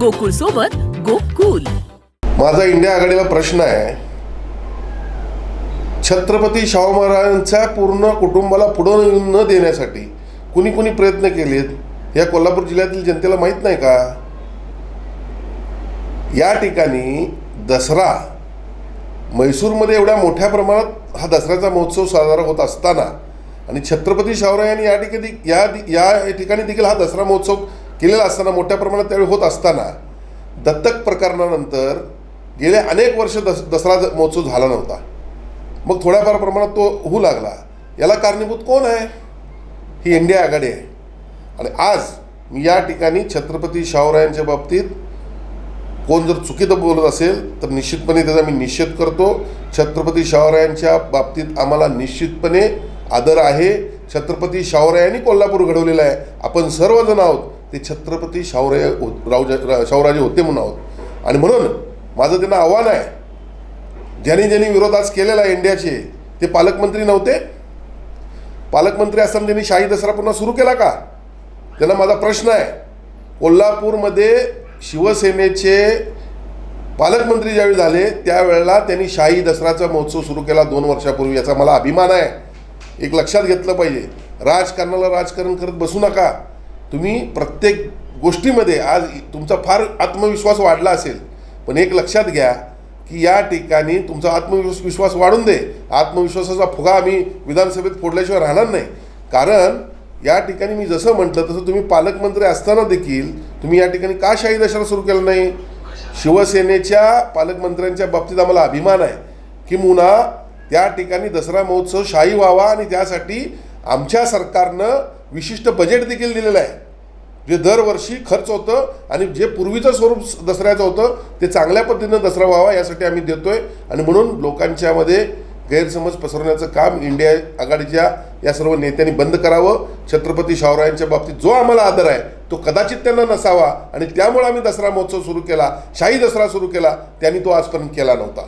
गोकुळ सोबत गोकुल. माझा इंडिया आघाडीला प्रश्न आहे. छत्रपती शाहू महाराजांच्या पूर्ण कुटुंबाला पुढं न देण्यासाठी कुणी कुणी प्रयत्न केलेत? या कोल्हापूर जिल्ह्यातील जनतेला माहीत नाही का? या ठिकाणी दसरा. म्हैसूरमध्ये एवढ्या मोठ्या प्रमाणात हा दसऱ्याचा महोत्सव साजरा होत असताना आणि छत्रपती शाहूरायांनी या ठिकाणी या या ठिकाणी देखील हा दसरा महोत्सव केलेला असताना मोठ्या प्रमाणात त्यावेळी होत असताना दत्तक प्रकरणानंतर गेल्या अनेक वर्ष दस दसरा ज- महोत्सव झाला नव्हता. मग थोड्याफार प्रमाणात तो होऊ लागला. याला कारणीभूत कोण आहे? ही इंडिया आघाडी आहे. आणि आज मी या ठिकाणी छत्रपती शाहूरायांच्या बाबतीत कोण जर चुकीचं बोलत असेल तर निश्चितपणे त्याचा मी निषेध करतो. छत्रपती शाहूरायांच्या बाबतीत आम्हाला निश्चितपणे आदर आहे. छत्रपती शाहूरायांनी कोल्हापूर घडवलेलं आहे. आपण सर्वजण आहोत. ते छत्रपती शाहूराय हो, रावजा शाहूराजे होते म्हणून आहोत. आणि म्हणून माझं त्यांना आव्हान आहे. ज्यांनी ज्यांनी विरोध आज केलेला आहे इंडियाचे ते पालकमंत्री नव्हते. पालकमंत्री असताना त्यांनी शाही दसरा पुन्हा सुरू केला का? त्यांना माझा प्रश्न आहे. कोल्हापूरमध्ये शिवसेनेचे पालकमंत्री ज्यावेळी झाले त्यावेळेला त्यांनी शाही दसराचा महोत्सव सुरू केला दोन वर्षापूर्वी याचा मला अभिमान आहे. एक लक्षात घेतलं पाहिजे. राजकारणाला राजकारण करत बसू नका. तुम्ही प्रत्येक गोष्टीमध्ये आज तुमचा फार आत्मविश्वास वाढला असेल पण एक लक्षात घ्या की या ठिकाणी तुमचा आत्मविश्वास विश्वास वाढून दे. आत्मविश्वासाचा फुगा आम्ही विधानसभेत फोडल्याशिवाय राहणार नाही. कारण या ठिकाणी मी जसं म्हटलं तसं तुम्ही पालकमंत्री असताना देखील तुम्ही या ठिकाणी का शाही दशरा सुरू केला नाही? शिवसेनेच्या पालकमंत्र्यांच्या बाबतीत आम्हाला अभिमान आहे की मुना त्या ठिकाणी दसरा महोत्सव शाही व्हावा आणि त्यासाठी आमच्या सरकारनं विशिष्ट बजेट देखील दिलेलं आहे. जे दरवर्षी खर्च होतं आणि जे पूर्वीचं स्वरूप दसऱ्याचं होतं ते चांगल्या पद्धतीनं दसरा व्हावा यासाठी आम्ही देतोय. आणि म्हणून लोकांच्यामध्ये गैरसमज पसरवण्याचं काम इंडिया आघाडीच्या या सर्व नेत्यांनी बंद करावं. छत्रपती शाहूरायांच्या बाबतीत जो आम्हाला आदर आहे तो कदाचित त्यांना नसावा. आणि त्यामुळे आम्ही दसरा महोत्सव सुरू केला शाही दसरा सुरू केला त्यांनी तो आजपर्यंत केला नव्हता.